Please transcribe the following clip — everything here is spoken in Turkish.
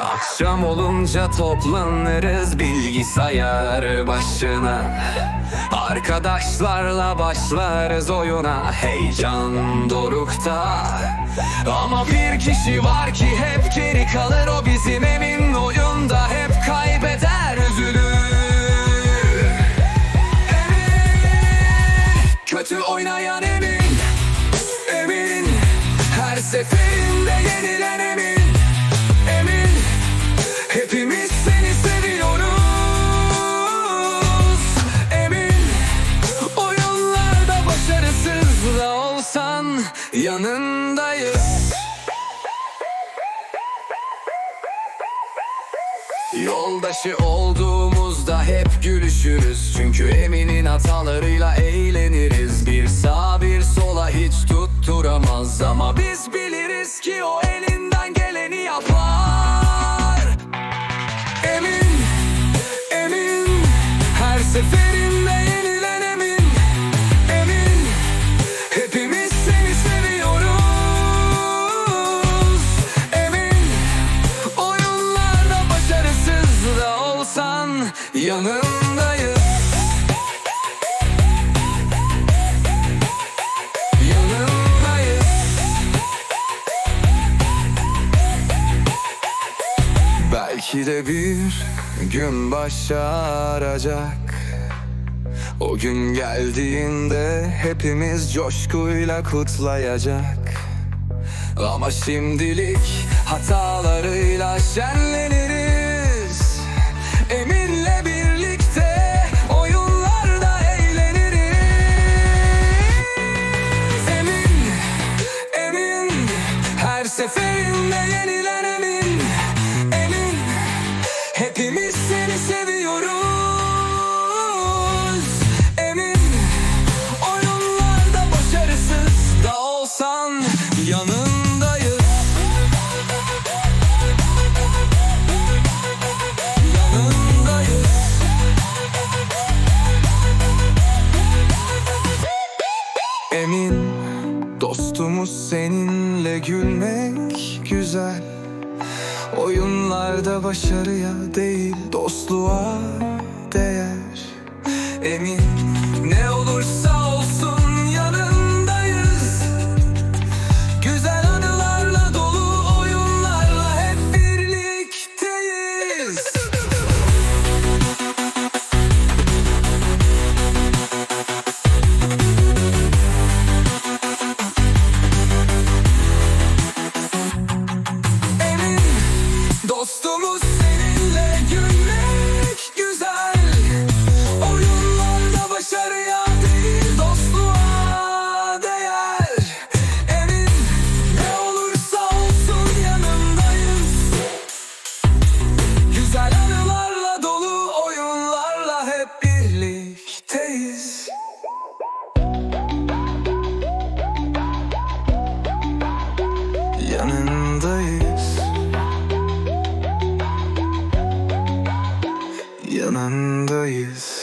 Akşam olunca toplanırız bilgisayar başına. Arkadaşlarla başlarız oyuna. Heyecan dorukta. Ama bir kişi var ki hep geri kalır. O bizim emin oyunda. Hep kaybeder üzülür. Emin. Kötü oynayan emin. Emin. Her seferinde yenilen olsan Yanındayız Yoldaşı olduğumuzda hep gülüşürüz. Çünkü Emin'in hatalarıyla eğleniriz. Bir sağa bir sola hiç tutturamaz. Ama biz biliriz ki o elinden geleni yapar. Emin, emin Her seferinde da olsan Yanındayız Yanındayız Belki de bir gün başaracak. O gün geldiğinde hepimiz coşkuyla kutlayacak. Ama şimdilik hatalarıyla şenleniriz Emin Dostumuz seninle gülmek güzel. Oyunlarda başarıya değil dostluğa değer. Emin yanındayız.